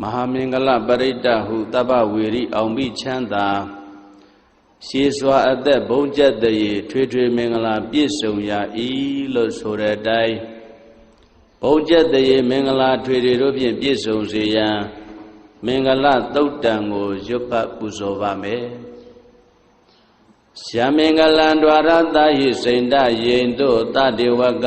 မဟာမင်္ဂလပရိတ္တဟုတပ္ပဝေရိအောင်မိချမ်းသာရှေးစွာအသက်ဘုံကျက်တည်းထွေထွေမင်္ဂလာပြည့်စုံရာဤလို့ဆိုတဲ့အတိုင်းဘုံကျက်တည်းမင်္ဂလာထွေထွေတို့ဖြင့်ပြည့်စုံစေရန်မင်္ဂလသုတ်တံကိုရွတ်ပတ်ပူဇော်ပါမယ်ရှမင်္ဂလံ द्वार တာဟိစိန္ဒယိန်တို့တတေဝက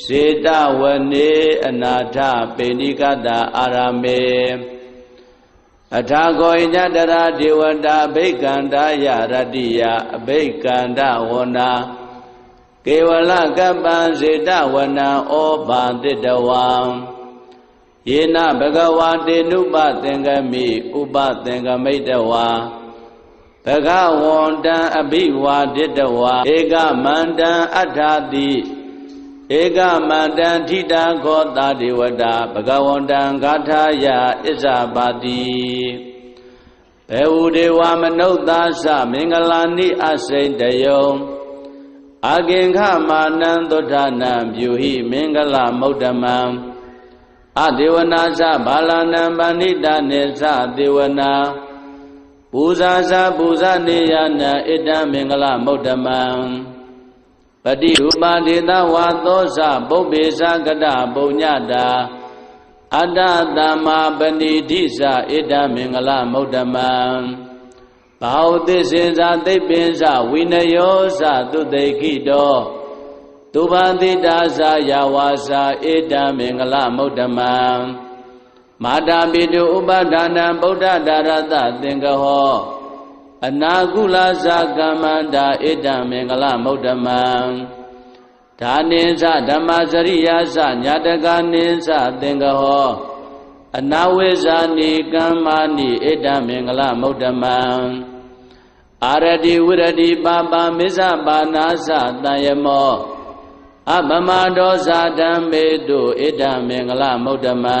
စေတဝနေအနာထပေဏိကတာအာရမေအထာကောညတရာဒေဝတာအဘိကန္တာယရတ္တိယအဘိကန္တဝနာကေဝလကပ္ပံစေတဝနံဩဘာတိတဝံယေနဘဂဝါတေနုပသင်္ကမိဥပသင်္ကမိတဝါဘဂဝန္တံအဘိဝါဒိတဝါဧကမန္တံအထာတိ ဧကမန္တံထိတာခောတာဒေဝတာဘဂဝန္တံဂါထာယဣဇာပါတိဘေဝဒေဝမနုဿာသမင်္ဂလာနိအစိတယုံအာကင်္ခမာနံသုဒ္ဓနာပြုဟိမင်္ဂလမௌဒ္ဓမံအဒေဝနာသဘာလနံပဏိတနေသဒေဝနာပူဇာစာပူဇာနေယနာဣတံမင်္ဂလမௌဒ္ဓမံ ပတိရူပဒေသဝါသောဇပုပ္ပေသကတပုံညတာအတ္တတမပဏိတိသဣတံမင်္ဂလမௌဒ္ဓမံဘာဝသစ္စေသာသိပ္ပင်္စဝိနယောသသုတေခိတောသူဘာတိတာသာယဝါစာဣတံမင်္ဂလမௌဒ္ဓမံမာတာပိတုဥပဒါနံဗုဒ္ဓဒါရတသင်္ကဟော အနာကုလသကမ္မန္တာဣဒံမင်္ဂလမௌဒ္ဓမံဒါနိသဓမ္မစရိယာသညာတကနိသသင်္ကဟောအနာဝိဇာနိကမ္မာနိဣဒံမင်္ဂလမௌဒ္ဓမံအာရတိဝရတိပါပါမစ္ဆပါနာသတံယမောအပမဒောဇာဓမ္မေတုဣဒံမင်္ဂလမௌဒ္ဓမံ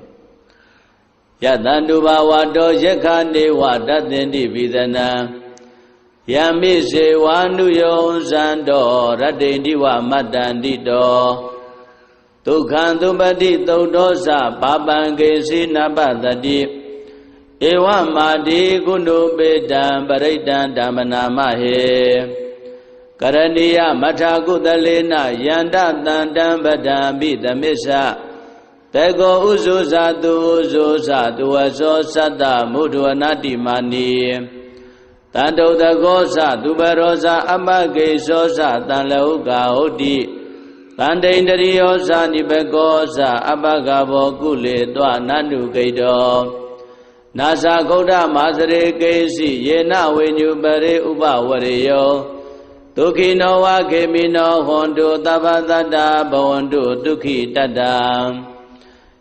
ယတန္တုဘာဝတောယက္ခနေဝတသင်တိပိသနာယမိစေဝါနုယောဇံတော်ရတ္တိတိဝမတ္တန္တိတောဒုက္ခံသုပတိသုတ်တော်စပါပံကေစီနပတတိဣဧဝမာတိကုဏုပေတံပရိတံဓမ္မနာမဟေကရဏီယမထာကုသလေနယန္တတန္တံပဒံပိသမစ္ဆ တေကောဥဇုဇာတုဥဇုဇာတုဝဇောသတ္တမုဒ္ဒဝနာတိမာနီတန္တုတကောသသူပရောဇာအမဂေသောသတန်လဟုကာဟုတ်တိတန္တိန္တရိယောဇာနိဘကောဇာအပကဘောကုလေတွနန္တုဂိတောနာဇာဂௌဒမာစရေကေစီယေနဝိညုပရိဥပဝရိယောဒုခိနောဝခေမိနောဟွန်တုသဗ္ဗတတ္တဘဝန္တုဒုက္ခိတတ္တ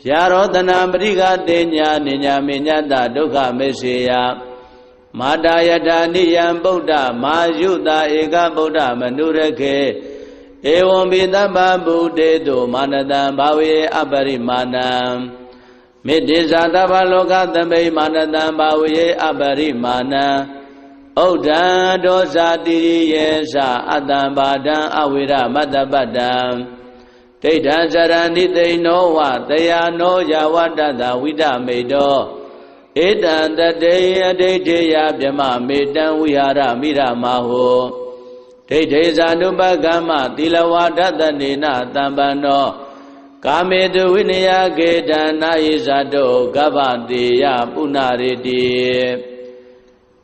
ဖြာရောတနာပရိကတေညာနိညာမေညတဒုက္ခမေစေယမာတာယထာနိယံဗုဒ္ဓမာယုတာဧကဗုဒ္ဓမနုရခေဧဝံပိတဗ္ဗဗုတေတုမာနတံဘာဝေအပရိမာဏံမေတ္တိဇာတဗ္ဗလောကသမိမာနတံဘာဝေအပရိမာဏံဩဒံဒောဇာတိယေသအတ္တံဘာဒံအဝိရမတ္တပတ္တံ ဒိဋ္ဌံဇရဏိသိဏောဝတယာနောယဝတ္တတဝိဒမေတောဧတံတတေအဒိဋ္ဌေယဗြမမေတံဝိဟာရမိရမဟောဒိဋ္ဌေဇာနုပကမ္မသီလဝါဒတနေနတံပန္နောကာမေတုဝိနယကေတနာယိဇာတောကဗ္ဗတေယပုဏ္ဏရေတိ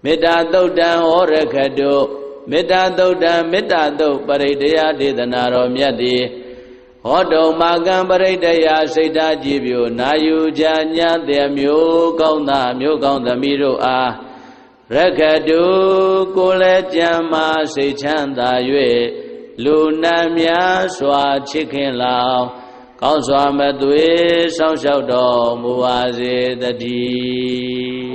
မေတ္တာသုတ်တံဟောရခတုမေတ္တာသုတ်တံမေတ္တာသုတ်ပရိတယဒေသနာတော်မြတ်တိ ဟောတုံမာကံပရိတယစိတ်ဓာကြည်ပြိုနာယူကြညာတဲ့မျိုးကောင်းသားမျိုးကောင်းသမီးတို့အားရခတုကိုလည်းကြံမာစိတ်ချမ်းသာ၍လူနာများစွာချစ်ခင်လောင်ကောင်းစွာမသွေစောင့်ရှောက်တော်မူပါစေတည်း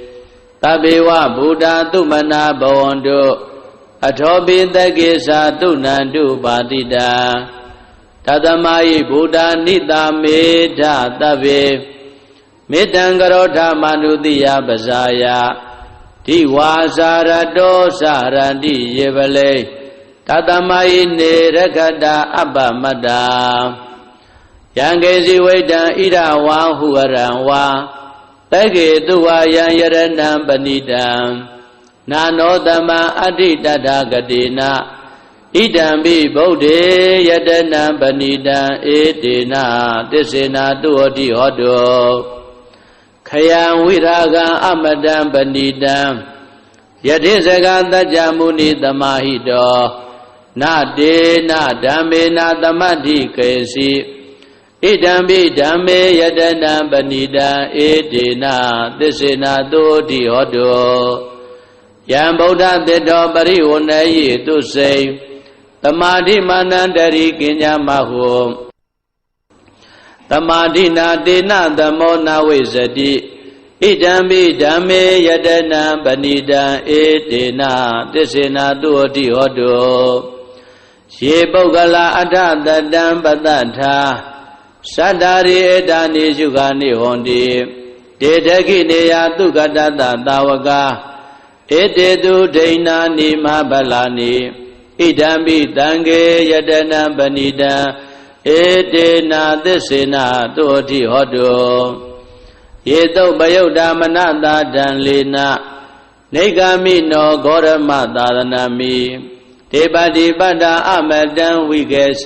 သဗ္ဗေဝဗုဒ္ဓသုမနာဘဝန္တုအထောပိတကိသာတုဏန္တုပါတိတာတသမယိဗုဒ္ဓနိတာမေဓသဗ္ဗေမေတ္တံကရောဓမနုတိယပဇာယတိဝါစာရတောစရတိယေပလေတသမယိနေရခတာအပ္ပမတ္တာယံကေစီဝိတံဣရဝါဟုရံဝါ တက္ကေတုဝါယံယရဏံပဏိတံနာနောတမံအဋ္ဌိတတဂတိနာဣဒံပိဗုဒ္ဓေယတနံပဏိတံဧတေနသစ္စေနာတုဟတိဟောတောခယံဝိရာဂံအမတံပဏိတံယတိစကတัจ jা မုနိသမာဟိတောနတေနဓမ္မေနသမတ္ထိကေစီ ဣဒံပိဓမ္မေယတနံပဏိတံဧတေနသစ္စေနာတုဟတိဟောတောယံဗုဒ္ဓတေတောပရိဝဏယေတုစိံတမာတိမာနန္တရိကင်ညာမဟုတမာတိနာတေနသမောနာဝိဇတိဣဒံပိဓမ္မေယတနံပဏိတံဧတေနသစ္စေနာတုဟတိဟောတုယေပုဂ္ဂလာအထတတံပတ္တထာ သတ္တာရိဧတာနိရှုခာနိဟောတိတေတခိနေယသုကတတသာဝကဧတေတုဒိဏာနိမဗလာနိဣဒံပိတံဃေယတနာပဏိတံဧတေနာသစ္စေနာတောတိဟောတုယေတုပယုတ်တာမနတာတံလေနာနေဂာမိနောဂောရမသာသနာမိဒေပတိပတ္တာအမတံဝိကေသ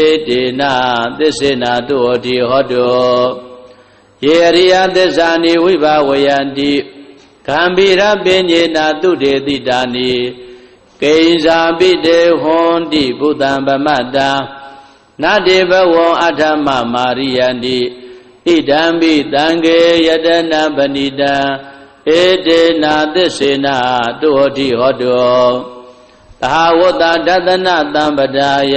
ဧတေနသစ္စေနာတုဟောတိဟောတုယေရိယသစ္စာနိဝိဘဝယန္တိကံဗိရပင်ညေနာတုတေတိတာနိကိဉ္စာပိတေဟွန်တိဘုဒ္ဓံဗမတ္တာနတေဘဝံအထမမာရိယန္တိဣဒံပိတံခေယတနာပဏိတံဧတေနာသစ္စေနာတုဟောတိဟောတောသဟဝတ္တဒသနတံပဒါယ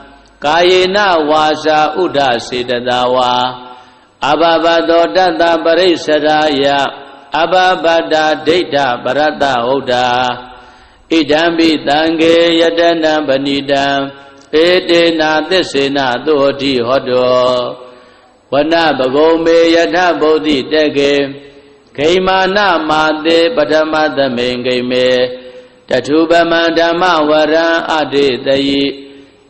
ကာယေနဝါစာဥဒ္ဒစေတသာဝါအဘဘတောတတ္တပရိစ္ဆရာယအဘဘတာဒိဋ္ဌပရတ္တဟုတ်တာဣဒံပိတံခေယတနံပဏိတံဧတေနာသစ္စေနာသောတိဟောတောဝနပဂုံမေယထဗုဒ္ဓိတကေဂိမာနမာတေပထမသမိန်ဂိမေတထုပမံဓမ္မဝရံအတေတယိ